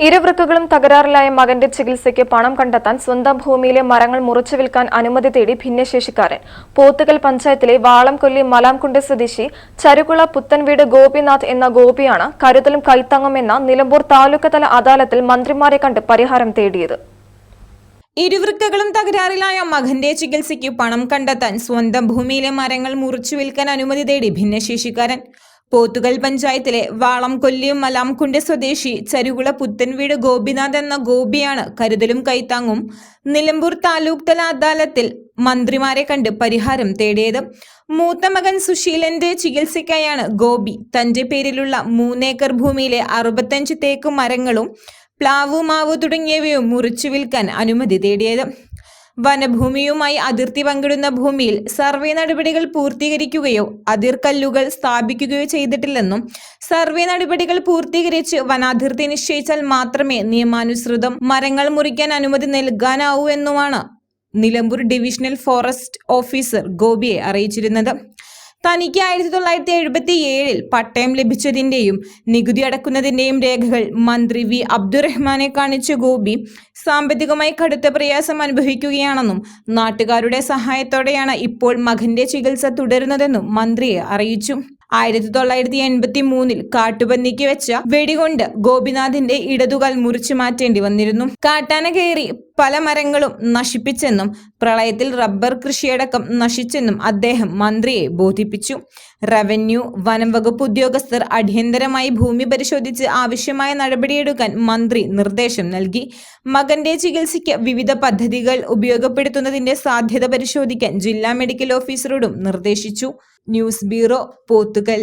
ഇരുവൃക്കകളും തകരാറിലായ മകന്റെ ചികിത്സയ്ക്ക് പണം കണ്ടെത്താൻ സ്വന്തം ഭൂമിയിലെ മരങ്ങൾ മുറിച്ചു വിൽക്കാൻ അനുമതി തേടി ഭിന്നശേഷിക്കാരൻ. പോത്തുകൽ പഞ്ചായത്തിലെ വാളംകൊല്ലി മലാംകുണ്ട് സ്വദേശി ചരുകുള പുത്തൻവീട് ഗോപിനാഥ് എന്ന ഗോപിയാണ് കരുതലും കൈത്തങ്ങും എന്ന നിലമ്പൂർ താലൂക്ക് തല അദാലത്തിൽ മന്ത്രിമാരെ കണ്ട് പരിഹാരം തേടിയത്. ഇരുവൃക്കകളും തകരാറിലായ മകന്റെ ചികിത്സയ്ക്ക് പണം കണ്ടെത്താൻ സ്വന്തം ഭൂമിയിലെ മരങ്ങൾ മുറിച്ചു വിൽക്കാൻ അനുമതി തേടി ഭിന്നശേഷിക്കാരൻ. പോത്തുകൽ പഞ്ചായത്തിലെ വാളം കൊല്ലിയും മലാംകുണ്ട് സ്വദേശി ചരുകുള പുത്തൻവീട് ഗോപിനാഥ് എന്ന ഗോപിയാണ് കരുതലും കൈത്താങ്ങും. നിലമ്പൂർ താലൂക്ക് തല അദാലത്തിൽ മന്ത്രിമാരെ കണ്ട് പരിഹാരം തേടിയത്. മൂത്ത മകൻ സുശീലന്റെ ചികിത്സയ്ക്കായാണ് ഗോപി. തന്റെ പേരിലുള്ള മൂന്നേക്കർ ഭൂമിയിലെ അറുപത്തഞ്ച് തേക്ക് മരങ്ങളും പ്ലാവു മാവ് തുടങ്ങിയവയും മുറിച്ചു വിൽക്കാൻ അനുമതി തേടിയത്. വനഭൂമിയുമായി അതിർത്തി പങ്കിടുന്ന ഭൂമിയിൽ സർവേ നടപടികൾ പൂർത്തീകരിക്കുകയോ അതിർക്കല്ലുകൾ സ്ഥാപിക്കുകയോ ചെയ്തിട്ടില്ലെന്നും സർവേ നടപടികൾ പൂർത്തീകരിച്ച് വനാതിർത്തി നിശ്ചയിച്ചാൽ മാത്രമേ നിയമാനുസൃതം മരങ്ങൾ മുറിക്കാൻ അനുമതി നൽകാനാവൂ എന്നുമാണ്. നിലമ്പൂർ ഡിവിഷണൽ ഫോറസ്റ്റ് ഓഫീസർ ഗോപിയെ അറിയിച്ചിരുന്നത്. തനിക്ക് ആയിരത്തി തൊള്ളായിരത്തി എഴുപത്തി ഏഴിൽ പട്ടയം ലഭിച്ചതിന്റെയും നികുതി അടക്കുന്നതിന്റെയും രേഖകൾ മന്ത്രി വി. അബ്ദുറഹ്മാനെ കാണിച്ച ഗോപി സാമ്പത്തികമായി കടുത്ത പ്രയാസം അനുഭവിക്കുകയാണെന്നും നാട്ടുകാരുടെ സഹായത്തോടെയാണ് ഇപ്പോൾ മകന്റെ ചികിത്സ തുടരുന്നതെന്നും മന്ത്രിയെ അറിയിച്ചു. ആയിരത്തി തൊള്ളായിരത്തി എൺപത്തി മൂന്നിൽ കാട്ടുപന്നിക്ക് വെച്ച വെടികൊണ്ട് ഗോപിനാഥിന്റെ ഇടതുകാൽ മുറിച്ചു മാറ്റേണ്ടി വന്നിരുന്നു. കാട്ടാന കയറി പല മരങ്ങളും നശിപ്പിച്ചെന്നും പ്രളയത്തിൽ റബ്ബർ കൃഷിയടക്കം നശിച്ചെന്നും അദ്ദേഹം മന്ത്രിയെ ബോധിപ്പിച്ചു. റവന്യൂ വനം വകുപ്പ് ഉദ്യോഗസ്ഥർ അടിയന്തരമായി ഭൂമി പരിശോധിച്ച് ആവശ്യമായ നടപടിയെടുക്കാൻ മന്ത്രി നിർദ്ദേശം നൽകി. മകന്റെ ചികിത്സയ്ക്ക് വിവിധ പദ്ധതികൾ ഉപയോഗപ്പെടുത്തുന്നതിന്റെ സാധ്യത പരിശോധിക്കാൻ ജില്ലാ മെഡിക്കൽ ഓഫീസറോടും നിർദ്ദേശിച്ചു. News bureau Pothukal.